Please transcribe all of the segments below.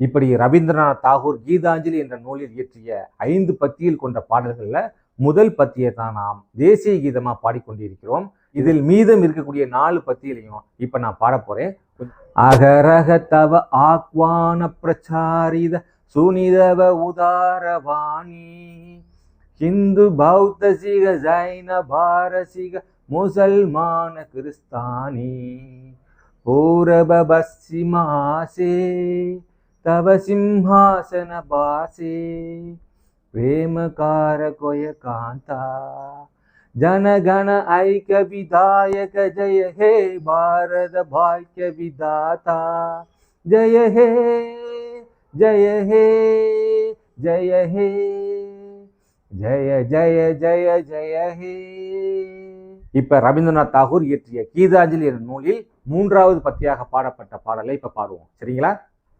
இப்படி ரவீந்திரநாத் தாகூர் கீதாஞ்சலி என்ற நூலில் இயற்றிய ஐந்து பத்தியில் கொண்ட பாடல்களில் முதல் பத்தியை தான் நாம் தேசிய கீதமாக பாடிக்கொண்டிருக்கிறோம். இதில் மீதம் இருக்கக்கூடிய நாலு பத்தியிலையும் இப்போ நான் பாட போகிறேன் அகரக தவ ஆக்வான பிரச்சாரித சுனிதவ உதாரவாணி ஹிந்து பௌத்த சிக ஜைன பாரசிக முசல்மான கிறிஸ்தானி பூரப பஸ்ஸிமாசே तव सिंहासन बासे प्रेमकार कोय कांता जन गण ऐक विधायक जय हे भारत भाग्य विधाता जय हे जय हे जय हे ஜய ஜய ஜய ஜய ஹே இப்ப ரவீந்திரநாத் தாகூர் இயற்றிய கீதாஞ்சலி என்ற நூலில் மூன்றாவது பத்தியாக பாடப்பட்ட பாடலை இப்ப பாடுவோம் சரிங்களா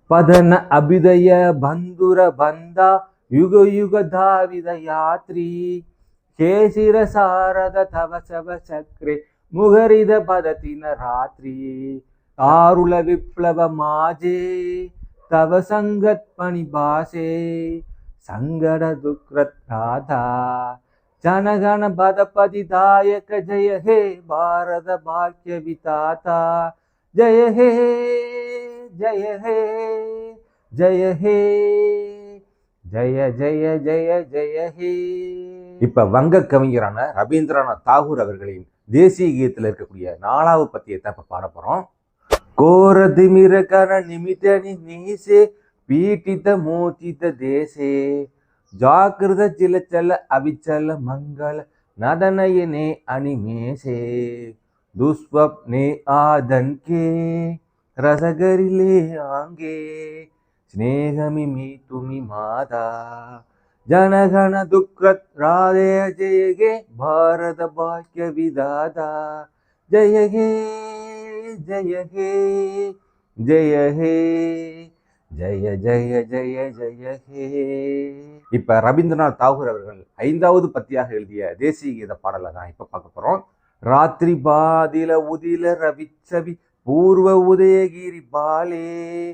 ಪದನ ಅಭಿದಯ ಬಂಧುರ ಬಂದ ಯುಗ ಯುಗ ಧಾವಿದ ಯಾತ್ರಿ ಕೇಸಿರ ಸಾರದ ತವ ಸವ ಚಕ್ರೆ ಮುಗರಿದ ಪದತಿನ ರಾತ್ರಿ ಆರುಳ ವಿಪ್ಲವ ಮಾಜೆ ತವ ಸಂಗತ್ ಪಣಿ ಭಾಷೆ ಸಂಗಡ ದುಃಖತ್ ರಾಧಾ ಜನಗಣ ಪದಪದಿ ದಾಯಕ ಜಯ ಹೇ ಭಾರತ ಭಾಗ್ಯ ವಿತಾತ ಜಯ ಹೇ ஜய ஹே ஜய ஹே ஜய ஜய ஜய ஜய ஹே. இப்ப வங்க கவிஞரான ரவீந்திரநாத் தாகூர் அவர்களின் தேசிய கீதத்தில் இருக்கக்கூடிய நாலாவது பத்தியத்தை இப்ப பாட போறோம். கோர திமிர கர நிமித்தனி நீசே பீட்டித மோதித தேசே. ஜாக்கிரத சிலச்சல அவிச்சல மங்கள நதனயனே அனிமேசே துஸ்வப்னே ஆதன்கே ರಸಗರಿಲೆ ಆಂಗೆ ಸ್ನೇಹಮಿಮಿ ತುಮಿ ಮಾತಾ ಜನಗಣ ದುಃಖತ್ ರಾಧೆಯ ಜಯಗೆ ಭಾರತ ಭಾಗ್ಯ ವಿಧಾತ ಜಯ ಹೇ ಜಯ ಹೇ ஜெய ஹே ஜெய ஜெய ஜெய ஜெய ஹே இப்ப ரவீந்திரநாத் தாகூர் அவர்கள் ஐந்தாவது பத்தியாக எழுதிய தேசிய கீத பாடலை தான் இப்ப பார்க்க போறோம் ராத்திரி பாதில உதில ரவிச்சவி पूर्व उदयगिरि बाले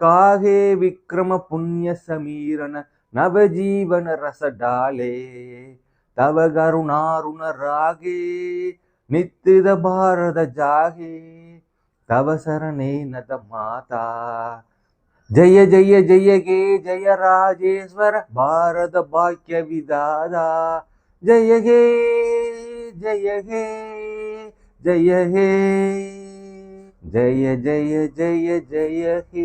काहे विक्रम पुण्य समीरन नवजीवन रस डाले तव करुणारुण रागे नित्रिद भारत जागे तव शरणे नत माता जय जय जय गे, जय राजेश्वर, भारत भाग्य विदादा। जय हे जय हे जय हे ஜய ஜய ஜய ஜய ஹே